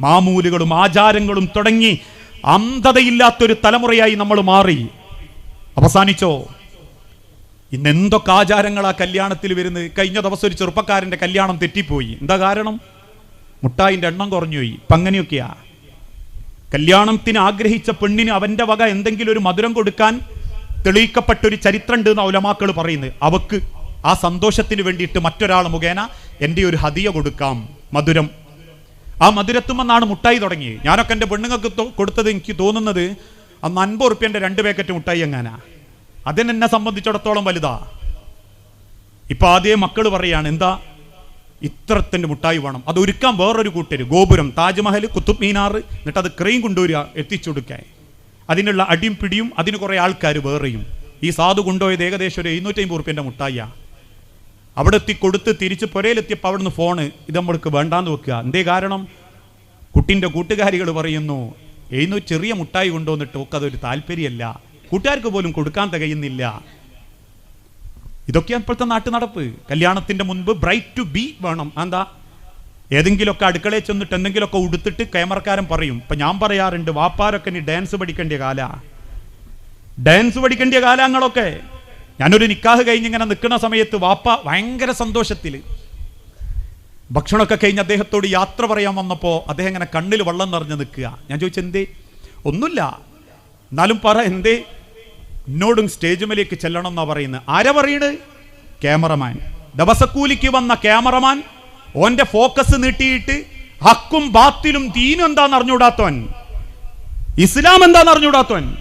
മാമൂലുകളും ആചാരങ്ങളും തുടങ്ങി അന്ധതയില്ലാത്തൊരു തലമുറയായി നമ്മൾ മാറി. അവസാനിച്ചോ? ഇന്ന് എന്തൊക്കെ ആചാരങ്ങളാ കല്യാണത്തിൽ വരുന്നത്? കഴിഞ്ഞ ദിവസം ഒരു ചെറുപ്പക്കാരന്റെ കല്യാണം തെറ്റിപ്പോയി. എന്താ കാരണം? മുട്ടായിന്റെ എണ്ണം കുറഞ്ഞുപോയി. ഇപ്പം അങ്ങനെയൊക്കെയാ. കല്യാണത്തിന് ആഗ്രഹിച്ച പെണ്ണിന് അവന്റെ വക എന്തെങ്കിലും ഒരു മധുരം കൊടുക്കാൻ തെളിയിക്കപ്പെട്ട ഒരു ചരിത്രം ഉണ്ട് എന്ന് ഔലമാക്കൾ പറയുന്നത്. അവക്ക് ആ സന്തോഷത്തിന് വേണ്ടിയിട്ട് മറ്റൊരാൾ മുഖേന എന്റെ ഒരു ഹതിയ കൊടുക്കാം. മധുരം ആ മധുരത്തുമെന്നാണ് മുട്ടായി തുടങ്ങി ഞാനൊക്കെ എന്റെ പെണ്ണുങ്ങൾക്ക് കൊടുത്തത് എനിക്ക് തോന്നുന്നത് അന്ന് അൻപത് ഉറുപ്പ്യന്റെ രണ്ട് പാക്കറ്റ് മുട്ടായി എങ്ങാനാ? അതിനെന്നെ സംബന്ധിച്ചിടത്തോളം വലുതാ. ഇപ്പൊ ആദ്യം മക്കൾ പറയാണ് എന്താ? ഇത്രത്തിന്റെ മുട്ടായി വേണം. അത് ഒരുക്കാൻ വേറൊരു കൂട്ടര്. ഗോപുരം താജ്മഹൽ കുത്തുബ് മീനാർ എന്നിട്ട് അത് ക്രെയിൻ കൊണ്ടുവരിക എത്തിച്ചു കൊടുക്കാൻ. അതിനുള്ള അടിയും പിടിയും അതിന് കുറെ ആൾക്കാർ വേറെയും. ഈ സാധു കൊണ്ടുപോയത് ഏകദേശം ഒരു എഴുന്നൂറ്റി അമ്പത് റുപ്യന്റെ മുട്ടായിയാ. അവിടെ എത്തി കൊടുത്ത് തിരിച്ച് പുരയിലെത്തിയപ്പോൾ അവിടുന്ന് ഫോണ് ഇത് നമ്മൾക്ക് വേണ്ടാന്ന് വെക്കുക. എന്തേ കാരണം? കുട്ടിന്റെ കൂട്ടുകാരികൾ പറയുന്നു എഴുന്നു ചെറിയ മുട്ടായി കൊണ്ടുവന്നിട്ട് ഒക്കെ അതൊരു താല്പര്യമല്ല. കൂട്ടുകാർക്ക് പോലും കൊടുക്കാൻ തികയുന്നില്ല. ഇതൊക്കെയാണ് ഇപ്പോഴത്തെ നാട്ടു നടപ്പ്. കല്യാണത്തിന്റെ മുൻപ് ബ്രൈറ്റ് ടു ബി വേണം. എന്താ ഏതെങ്കിലുമൊക്കെ അടുക്കളയിൽ ചെന്നിട്ട് എന്തെങ്കിലുമൊക്കെ ഉടുത്തിട്ട് ക്യാമറക്കാരൻ പറയും ഇപ്പം ഞാൻ പറയാറുണ്ട് വാപ്പാരൊക്കെ ഇനി ഡാൻസ് പഠിക്കേണ്ട കാല. ഡാൻസ് പഠിക്കേണ്ട കാലങ്ങളൊക്കെ. ഞാനൊരു നിക്കാഹ് കഴിഞ്ഞ് ഇങ്ങനെ നിൽക്കുന്ന സമയത്ത് വാപ്പ ഭയങ്കര സന്തോഷത്തിൽ ഭക്ഷണമൊക്കെ കഴിഞ്ഞ് അദ്ദേഹത്തോട് യാത്ര പറയാൻ വന്നപ്പോൾ അദ്ദേഹം ഇങ്ങനെ കണ്ണിൽ വെള്ളം നിറഞ്ഞ് നിൽക്കുക. ഞാൻ ചോദിച്ചു എന്തേ? ഒന്നുമില്ല. എന്നാലും പറ എന്തേ? എന്നോടും സ്റ്റേജ് മേലേക്ക് ചെല്ലണം എന്നാ പറയുന്നത്. ആരാ പറയണ് ക്യാമറമാൻ. ദിവസക്കൂലിക്ക് വന്ന ക്യാമറമാൻ ഓന്റെ ഫോക്കസ് നീട്ടിയിട്ട് ഹക്കും ബാത്തിലും തീനും എന്താന്ന് അറിഞ്ഞുകൂടാത്തവൻ? ഇസ്ലാം എന്താന്ന് അറിഞ്ഞുകൂടാത്തവൻ?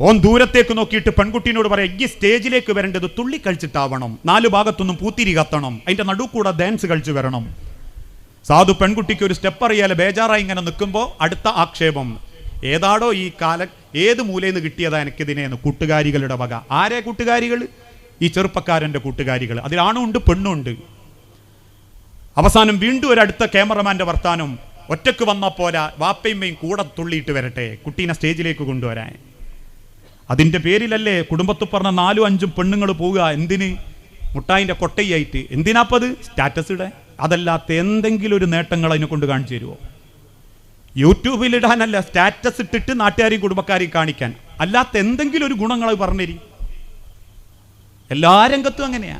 ഓൻ ദൂരത്തേക്ക് നോക്കിയിട്ട് പെൺകുട്ടീനോട് പറയാം ഈ സ്റ്റേജിലേക്ക് വരേണ്ടത് തുള്ളി കഴിച്ചിട്ടാവണം. നാല് ഭാഗത്തൊന്നും പൂത്തിരി കത്തണം. അതിന്റെ കൂടെ ഡാൻസ് കളിച്ച് വരണം. സാധു പെൺകുട്ടിക്ക് ഒരു സ്റ്റെപ്പ് അറിയാലെ ബേജാറായി ഇങ്ങനെ നിൽക്കുമ്പോൾ അടുത്ത ആക്ഷേപം. ഏതാടോ ഈ കാല ഏത് മൂലയിൽ നിന്ന് കിട്ടിയതാ എനിക്കിതിനെയെന്ന് കൂട്ടുകാരികളുടെ വക. ആരെ കൂട്ടുകാരികൾ ഈ ചെറുപ്പക്കാരന്റെ കൂട്ടുകാരികൾ പെണ്ണും ഉണ്ട്. അവസാനം വീണ്ടും ഒരു അടുത്ത ക്യാമറമാന്റെ വർത്താനം ഒറ്റയ്ക്ക് വന്ന പോലെ വാപ്പയമ്മയും കൂടെ തുള്ളിയിട്ട് വരട്ടെ കുട്ടീനെ സ്റ്റേജിലേക്ക് കൊണ്ടുവരാൻ. അതിന്റെ പേരിലല്ലേ കുടുംബത്തിൽ പറഞ്ഞ നാലും അഞ്ചും പെണ്ണുങ്ങൾ പോവുക? എന്തിന്? മുട്ടായിന്റെ കൊട്ടയായിട്ട് എന്തിനാപ്പത് സ്റ്റാറ്റസ് ഇടാൻ. അതല്ലാത്ത എന്തെങ്കിലും ഒരു നേട്ടങ്ങൾ അതിനെ കൊണ്ട് കാണിച്ചു തരുമോ യൂട്യൂബിൽ ഇടാനല്ല സ്റ്റാറ്റസ് ഇട്ടിട്ട് നാട്ടുകാരെയും കുടുംബക്കാരെയും കാണിക്കാൻ. അല്ലാത്ത എന്തെങ്കിലും ഒരു ഗുണങ്ങൾ പറഞ്ഞരി എല്ലാ രംഗത്തും അങ്ങനെയാ.